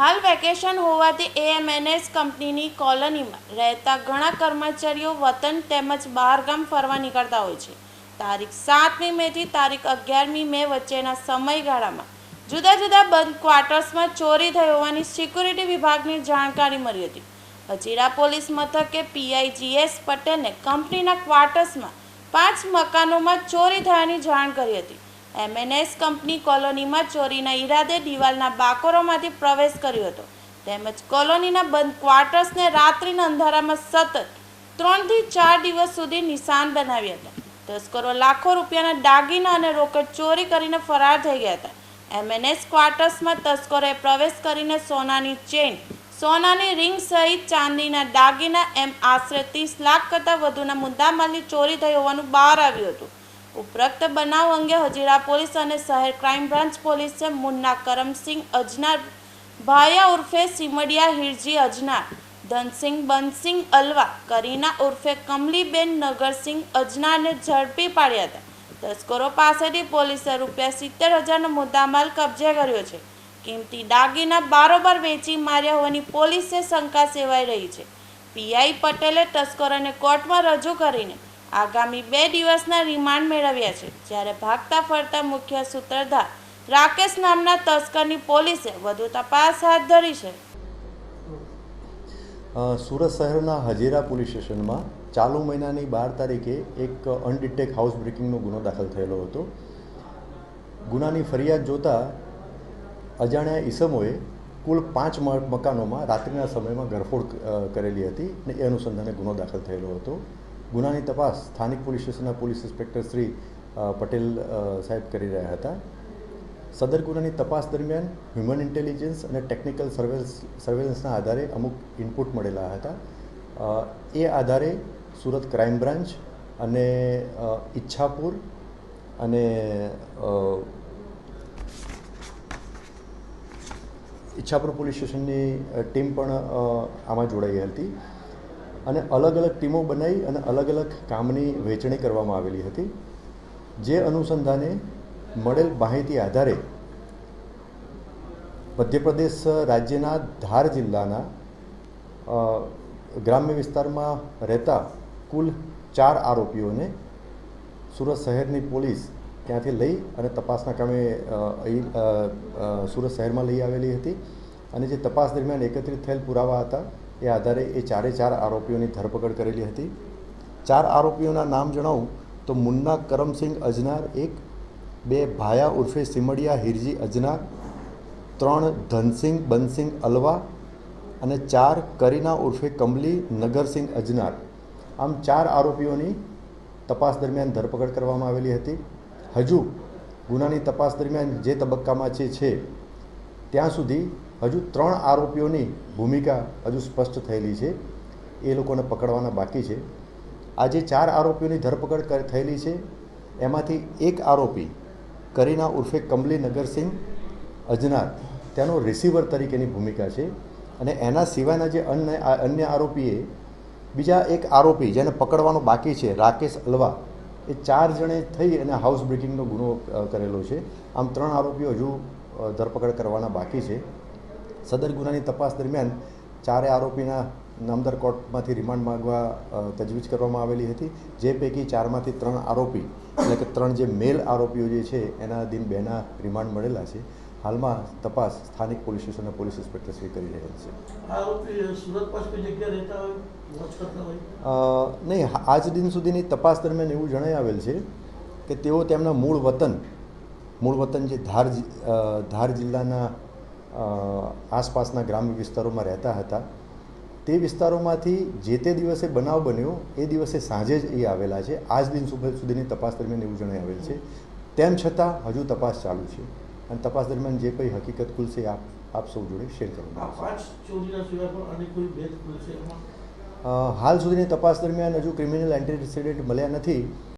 હાલ વેકેશન હોવાથી એએમએનએસ કંપનીની કોલોનીમાં રહેતા ઘણા કર્મચારીઓ વતન તેમજ બહારગામ ફરવા નીકળતા હોય છે. તારીખ સાતમી મેથી તારીખ અગિયારમી મે વચ્ચેના સમયગાળામાં જુદા જુદા બંધ ક્વાર્ટર્સમાં ચોરી થઈ હોવાની સિક્યુરિટી વિભાગની જાણકારી મળી હતી. હજીરા પોલીસ મથકે પીઆઈજીએસ પટેલને કંપનીના ક્વાર્ટર્સમાં પાંચ મકાનોમાં ચોરી થયાની જાણ કરી હતી. એમએનએસ કંપની કોલોનીમાં ચોરીના ઈરાદે દિવાલના બાકોરોમાંથી પ્રવેશ કર્યો હતો. તેમજ કોલોનીના બંધ ક્વાર્ટર્સને રાત્રિના અંધારામાં સતત ત્રણથી ચાર દિવસ સુધી નિશાન બનાવ્યા હતા. તસ્કરો લાખો રૂપિયાના દાગીના અને રોકડ ચોરી કરીને ફરાર થઈ ગયા હતા. એમએનએસ ક્વાર્ટર્સમાં તસ્કરોએ પ્રવેશ કરીને સોનાની ચેન, સોનાની રિંગ સહિત ચાંદીના દાગીના એમ આશરે ત્રીસ લાખ કરતાં વધુના મુદ્દામાલની ચોરી થઈ હોવાનું બહાર આવ્યું હતું. ઉપરોક્ત બનાવ અંગે હજીરા પોલીસ અને શહેર ક્રાઇમ બ્રાન્ચ પોલીસે મુન્ના કરમસિંહ અજનાર, ભાયા ઉર્ફે સિમડિયા હિરજી અજનાર, ધનસિંહ બનસિંહ અલવા, કરીના ઉર્ફે કમલીબેન નગરસિંહ અજનારને ઝડપી પાડ્યા હતા. તસ્કરો પાસેથી પોલીસે રૂપિયા સિત્તેર હજારનો મુદ્દામાલ કબજે કર્યો છે. કિંમતી દાગીના બારોબાર વેચી માર્યા હોવાની પોલીસે શંકા સેવાઈ રહી છે. પીઆઈ પટેલે તસ્કરોને કોર્ટમાં રજૂ કરીને આગામી બે દિવસના રિમાન્ડ મેળવ્યા છે. જ્યારે ભાગતા ફરતા મુખ્ય સૂત્રધાર રાકેશ નામના તસ્કરની પોલીસે વધુ તપાસ હાથ ધરી છે. સુરત શહેરના હજીરા પોલીસ સ્ટેશનમાં ચાલુ મહિનાની બાર તારીખે એક અનડિટેક હાઉસ બ્રેકિંગનો ગુનો દાખલ થયેલો હતો. ગુનાની ફરિયાદ જોતા અજાણ્યા ઈસમોએ કુલ પાંચ મકાનોમાં રાત્રિના સમયમાં ગરફોડ કરેલી હતી અને એ અનુસંધાને ગુનો દાખલ થયેલો હતો. ગુનાની તપાસ સ્થાનિક પોલીસ સ્ટેશનના પોલીસ ઇન્સ્પેક્ટર શ્રી પટેલ સાહેબ કરી રહ્યા હતા. સદર ગુનાની તપાસ દરમિયાન હ્યુમન ઇન્ટેલિજન્સ અને ટેકનિકલ સર્વેલન્સ, સર્વેલન્સના આધારે અમુક ઇનપુટ મળેલા હતા. એ આધારે સુરત ક્રાઇમ બ્રાન્ચ અને ઈચ્છાપુર અને ઈચ્છાપુર પોલીસ સ્ટેશનની ટીમ પણ આમાં જોડાઈ હતી. અને અલગ અલગ ટીમો બનાવી અને અલગ અલગ કામની વહેંચણી કરવામાં આવેલી હતી. જે અનુસંધાને મળેલ માહિતી આધારે મધ્યપ્રદેશ રાજ્યના ધાર જિલ્લાના ગ્રામ્ય વિસ્તારમાં રહેતા કુલ ચાર આરોપીઓને સુરત શહેરની પોલીસ ત્યાંથી લઈ અને તપાસના કામે અહીં સુરત શહેરમાં લઈ આવેલી હતી. અને જે તપાસ દરમિયાન એકત્રિત થયેલ પુરાવા હતા એ આધારે એ ચારે ચાર આરોપીઓની ધરપકડ કરેલી હતી. ચાર આરોપીઓના નામ જણાવું તો મુન્ના કરમસિંહ અજનાર એક, બે ભાયા ઉર્ફે સિમડિયા હિરજી અજનાર, ત્રણ ધનસિંહ બનસિંહ અલવા અને ચાર કરીના ઉર્ફે કમલી નગરસિંહ અજનાર. આમ ચાર આરોપીઓની તપાસ દરમિયાન ધરપકડ કરવામાં આવેલી હતી. હજુ ગુનાની તપાસ દરમિયાન જે તબક્કામાં છે છે, ત્યાં સુધી હજુ ત્રણ આરોપીઓની ભૂમિકા હજુ સ્પષ્ટ થયેલી છે. એ લોકોને પકડવાના બાકી છે. આજે ચાર આરોપીઓની ધરપકડ થયેલી છે. એમાંથી એક આરોપી કરીના ઉર્ફે કમલી નગરસિંહ અજનાર ત્યાંનો રિસીવર તરીકેની ભૂમિકા છે અને એના સિવાયના જે અન્ય અન્ય આરોપીએ બીજા એક આરોપી જેને પકડવાનો બાકી છે, રાકેશ અલવા, એ ચાર જણે થઈ અને હાઉસ બ્રેકિંગનો ગુનો કરેલો છે. આમ ત્રણ આરોપીઓ હજુ ધરપકડ કરવાના બાકી છે. સદર ગુનાની તપાસ દરમિયાન ચારે આરોપીના નામદાર કોર્ટમાંથી રિમાન્ડ માંગવા તજવીજ કરવામાં આવેલી હતી. જે પૈકી ચારમાંથી ત્રણ આરોપી એટલે કે ત્રણ જે મેલ આરોપીઓ જે છે એના દિન બેના રિમાન્ડ મળેલા છે. હાલમાં તપાસ સ્થાનિક પોલીસ સ્ટેશનના પોલીસ ઇન્સ્પેક્ટર શ્રી કરી રહ્યા છે. નહીં આજ દિન સુધીની તપાસ દરમિયાન એવું જણાઈ આવેલ છે કે તેઓ તેમના મૂળ વતન મૂળ વતન જે ધાર ધાર જિલ્લાના આસપાસના ગ્રામ્ય વિસ્તારોમાં રહેતા હતા. તે વિસ્તારોમાંથી જે તે દિવસે બનાવ બન્યો એ દિવસે સાંજે જ એ આવેલા છે. આજ દિન સુધીની તપાસ દરમિયાન એવું જણાઈ આવેલ છે. તેમ છતાં હજુ તપાસ ચાલુ છે. અને તપાસ દરમિયાન જે કંઈ હકીકત ખુલશે આપ આપ સૌ જોડે શેર કરવામાં હાલ સુધીની તપાસ દરમિયાન હજુ ક્રિમિનલ એન્ટિસિડન્ટ મળ્યા નથી.